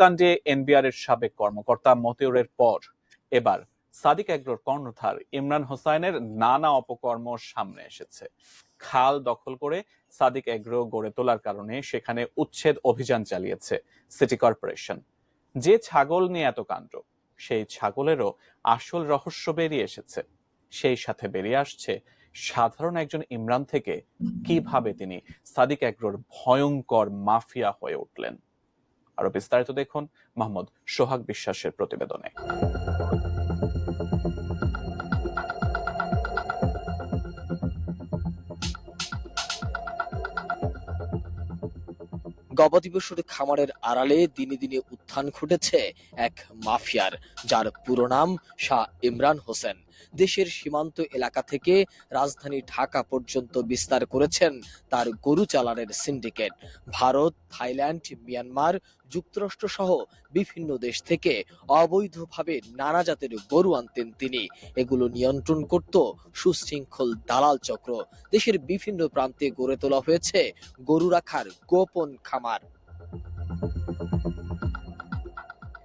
কাণ্ডে এনবিআর এর সাবেক কর্মকর্তা মতিউরের পর এবার সাদিক এগ্রোর কর্ণধার ইমরান হোসাইনের নানা অপকর্ম সামনে এসেছে। খাল দখল করে সাদিক এগ্রো গড়ে তোলার কারণে সেখানে উচ্ছেদ অভিযান চালিয়েছে সিটি কর্পোরেশন। যে ছাগল নিয়ে এত কাণ্ড, সেই ছাগলেরও আসল রহস্য বেরিয়ে এসেছে। সেই সাথে বেরিয়ে আসছে সাধারণ একজন ইমরান থেকে কীভাবে তিনি সাদিক এগ্রোর ভয়ঙ্কর মাফিয়া হয়ে উঠলেন। আরও বিস্তারিত দেখুন মোহাম্মদ সোহাগ বিশ্বাসের প্রতিবেদনে। গবাদি পশুর খামারের আড়ালে দিনে দিনে উত্থান ঘটেছে এক মাফিয়ার, যার পুরো নাম শাহ ইমরান হোসেন। দেশের সীমান্ত এলাকা থেকে রাজধানী ঢাকা পর্যন্ত বিস্তার করেছেন তার গরু চালানের সিন্ডিকেট। ভারত, থাইল্যান্ড, মিয়ানমার যুক্তরাষ্ট্র সহ বিভিন্ন দেশ থেকে অবৈধভাবে নানা জাতের গরু আনতেন তিনি। এগুলো নিয়ন্ত্রণ করত সুশৃঙ্খল দালাল চক্র। দেশের বিভিন্ন প্রান্তে গড়ে তোলা হয়েছে গরু রাখার গোপন খামার।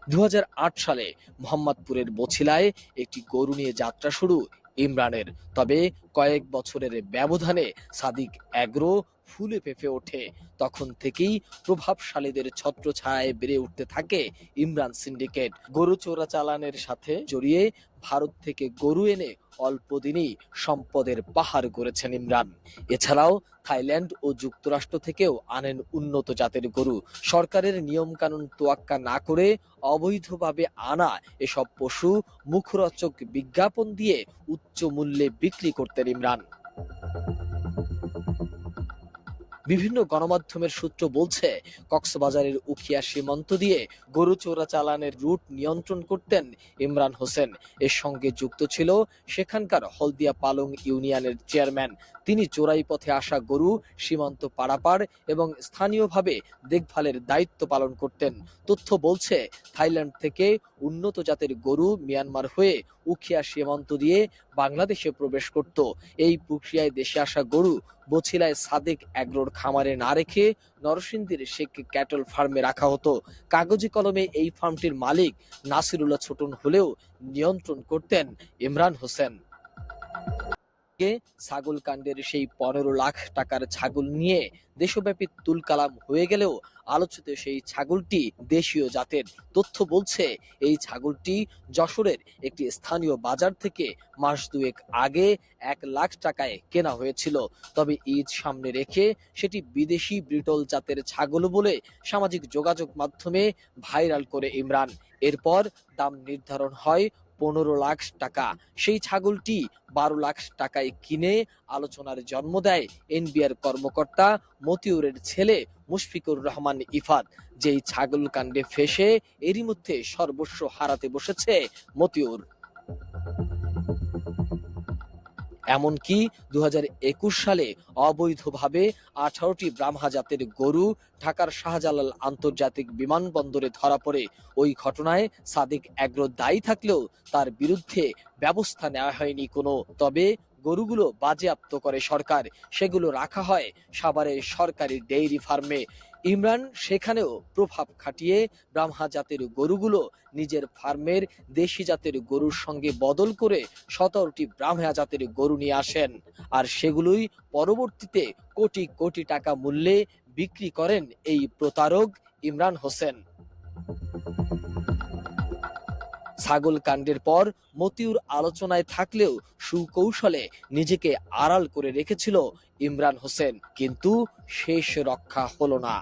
দু হাজার আট সালে মোহাম্মদপুরের বছিলায় একটি গরু নিয়ে যাত্রা শুরু ইমরানের। তবে কয়েক বছরের ব্যবধানে সাদিক অ্যাগ্রো ফুলে ফেঁপে ওঠে। তখন থেকেই প্রভাবশালীদের ছত্রছায়ায় বেড়ে উঠতে থাকে ইমরান সিন্ডিকেট। গরু চোরাচালানের সাথে জড়িয়ে ভারত থেকে গরু এনে অল্প দিনেই সম্পদের পাহাড় করেছেন ইমরান। এছাড়াও থাইল্যান্ড ও যুক্তরাষ্ট্র থেকেও আনেন উন্নত জাতের গরু। সরকারের নিয়মকানুন তোয়াক্কা না করে অবৈধভাবে আনা এসব পশু মুখরোচক বিজ্ঞাপন দিয়ে উচ্চ মূল্যে বিক্রি করতেন ইমরান বিভিন্ন গণমাধ্যমের সূত্র বলছে, কক্সবাজারের উখিয়া সীমান্ত দিয়ে গরু চোরা চালানের রুট নিয়ন্ত্রণ করতেন ইমরান হোসেন। এর সঙ্গে যুক্ত ছিল সেখানকার হলদিয়া পালং ইউনিয়নের চেয়ারম্যান। তিনি চোরাই পথে আসা গরু সীমান্ত পারাপার এবং স্থানীয়ভাবে দেখভালের দায়িত্ব পালন করতেন। তথ্য বলছে, থাইল্যান্ড থেকে উন্নত জাতের গরু মিয়ানমার হয়ে উখিয়া সীমান্ত দিয়ে বাংলাদেশে প্রবেশ করত। এই প্রক্রিয়ায় দেশে আসা গরু বছিলায় সাদেক অ্যাগ্রোর খামারে না রেখে নরসিংদীর শেখ ক্যাটল ফার্মে রাখা হতো। কাগজে কলমে এই ফার্মটির মালিক নাসিরুল্লাহ ছোটন হলেও নিয়ন্ত্রণ করতেন ইমরান হোসেন। কে ছাগল কাণ্ডের সেই পনেরো লাখ টাকার ছাগল নিয়ে দেশব্যাপী তুলকালাম হয়ে গেলেও আলোচিত সেই ছাগলটি দেশীয় জাতের। তথ্য বলছে, এই ছাগলটি যশোরের একটি স্থানীয় বাজার থেকে মাস দুয়েক আগে এক লাখ টাকায় কেনা হয়েছিল। তবে ঈদ সামনে রেখে সেটি বিদেশি ব্রিটল জাতের ছাগল বলে সামাজিক যোগাযোগ মাধ্যমে ভাইরাল করে ইমরান। এরপর দাম নির্ধারণ হয় পনেরো লাখ টাকা। সেই ছাগলটি বারো লাখ টাকায় কিনে আলোচনার জন্ম দেয় এনবিআর কর্মকর্তা মতিউরের ছেলে মুশফিকুর রহমান ইফাত। যেই ছাগল কাণ্ডে ফেসে এরই মধ্যে সর্বস্ব হারাতে বসেছে মতিউর। এমনকি দুই হাজার একুশ সালে অবৈধভাবে আঠারোটি ব্রাহ্মা জাতের গরু ঢাকার শাহজালাল আন্তর্জাতিক বিমানবন্দরে ধরা পড়ে। ওই ঘটনায় সাদিক অ্যাগ্রো দায়ী থাকলেও তার বিরুদ্ধে ব্যবস্থা নেওয়া হয়নি কোনো। তবে গরুগুলো বাজেয়াপ্ত করে সরকার। সেগুলো রাখা হয় সাভারের সরকারি ডেইরি ফার্মে। ইমরান সেখানেও প্রভাব খাটিয়ে ব্রাহ্মা জাতের গরুগুলো নিজের ফার্মের দেশি জাতের গরুর সঙ্গে বদল করে সতেরোটি ব্রাহ্মা জাতের গরু নিয়ে আসেন। আর সেগুলোই পরবর্তীতে কোটি কোটি টাকা মূল্যে বিক্রি করেন এই প্রতারক ইমরান হোসেন। ছাগল কাণ্ডের পর মতিউর আলোচনায় থাকলেও সুকৌশলে নিজেকে আড়াল করে রেখেছিল ইমরান হোসেন। কিন্তু শেষ রক্ষা হলো না।